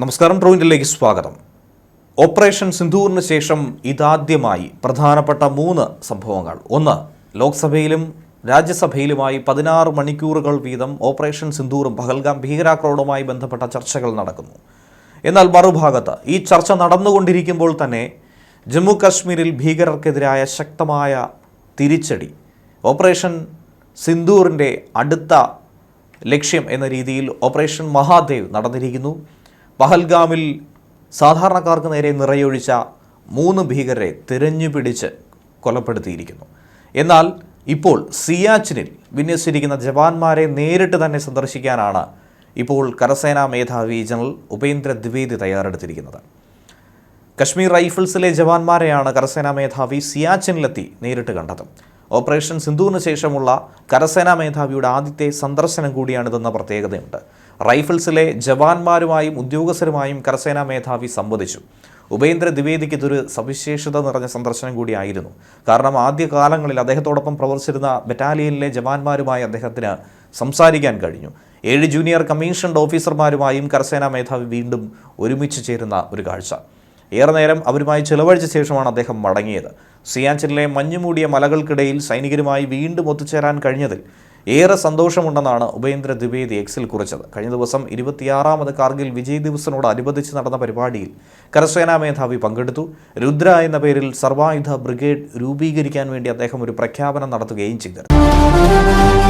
നമസ്കാരം ട്രോയിന്റിലേക്ക് സ്വാഗതം. ഓപ്പറേഷൻ സിന്ധൂറിന് ശേഷം ഇതാദ്യമായി പ്രധാനപ്പെട്ട മൂന്ന് സംഭവങ്ങൾ. ഒന്ന് ലോക്സഭയിലും രാജ്യസഭയിലുമായി പതിനാറ് മണിക്കൂറുകൾ വീതം ഓപ്പറേഷൻ സിന്ധൂറും പഹൽഗാം ഭീകരാക്രമണവുമായി ബന്ധപ്പെട്ട ചർച്ചകൾ നടക്കുന്നു. എന്നാൽ മറുഭാഗത്ത് ഈ ചർച്ച നടന്നുകൊണ്ടിരിക്കുമ്പോൾ തന്നെ ജമ്മു കാശ്മീരിൽ ഭീകരർക്കെതിരായ ശക്തമായ തിരിച്ചടി. ഓപ്പറേഷൻ സിന്ധൂറിന്റെ അടുത്ത ലക്ഷ്യം എന്ന രീതിയിൽ ഓപ്പറേഷൻ മഹാദേവ് നടന്നിരിക്കുന്നു. പഹൽഗാമിൽ സാധാരണക്കാർക്ക് നേരെ നിറയൊഴിച്ച മൂന്ന് ഭീകരരെ തിരഞ്ഞുപിടിച്ച് കൊലപ്പെടുത്തിയിരിക്കുന്നു. എന്നാൽ ഇപ്പോൾ സിയാച്ചിനിൽ വിന്യസിച്ചിരിക്കുന്ന ജവാന്മാരെ നേരിട്ട് തന്നെ സന്ദർശിക്കാനാണ് ഇപ്പോൾ കരസേനാ മേധാവി ജനറൽ ഉപേന്ദ്ര ദ്വിവേദി തയ്യാറെടുത്തിരിക്കുന്നത്. കശ്മീർ റൈഫിൾസിലെ ജവാന്മാരെയാണ് കരസേനാ മേധാവി സിയാച്ചിനിലെത്തി നേരിട്ട് കണ്ടത്. ഓപ്പറേഷൻ സിന്ധുവിന് ശേഷമുള്ള കരസേനാ മേധാവിയുടെ ആദ്യത്തെ സന്ദർശനം കൂടിയാണിതെന്ന പ്രത്യേകതയുണ്ട്. റൈഫിൾസിലെ ജവാന്മാരുമായും ഉദ്യോഗസ്ഥരുമായും കരസേനാ മേധാവി സംവദിച്ചു. ഉപേന്ദ്ര ദ്വിവേദിക്ക് ഇതൊരു സവിശേഷത നിറഞ്ഞ സന്ദർശനം കൂടിയായിരുന്നു. കാരണം ആദ്യകാലങ്ങളിൽ അദ്ദേഹത്തോടൊപ്പം പ്രവർത്തിച്ചിരുന്ന ബറ്റാലിയനിലെ ജവാന്മാരുമായി അദ്ദേഹത്തിന് സംസാരിക്കാൻ കഴിഞ്ഞു. ഏഴ് ജൂനിയർ കമ്മീഷൻഡ് ഓഫീസർമാരുമായും കരസേനാ മേധാവി വീണ്ടും ഒരുമിച്ച് ചേരുന്ന ഒരു കാഴ്ച. ഏറെ നേരം അവരുമായി ചെലവഴിച്ച ശേഷമാണ് അദ്ദേഹം മടങ്ങിയത്. സിയാച്ചിനിലെ മഞ്ഞുമൂടിയ മലകൾക്കിടയിൽ സൈനികരുമായി വീണ്ടും ഒത്തുചേരാൻ കഴിഞ്ഞതിൽ ഏറെ സന്തോഷമുണ്ടെന്നാണ് ഉപേന്ദ്ര ദ്വിവേദി എക്സിൽ കുറിച്ചത്. കഴിഞ്ഞ ദിവസം ഇരുപത്തിയാറാമത് കാർഗിൽ വിജയ് ദിവസിനോടനുബന്ധിച്ച് നടന്ന പരിപാടിയിൽ കരസേനാ മേധാവി പങ്കെടുത്തു. രുദ്ര എന്ന പേരിൽ സർവായുധ ബ്രിഗേഡ് രൂപീകരിക്കാൻ വേണ്ടി അദ്ദേഹം ഒരു പ്രഖ്യാപനം നടത്തുകയും ചെയ്തിരുന്നു.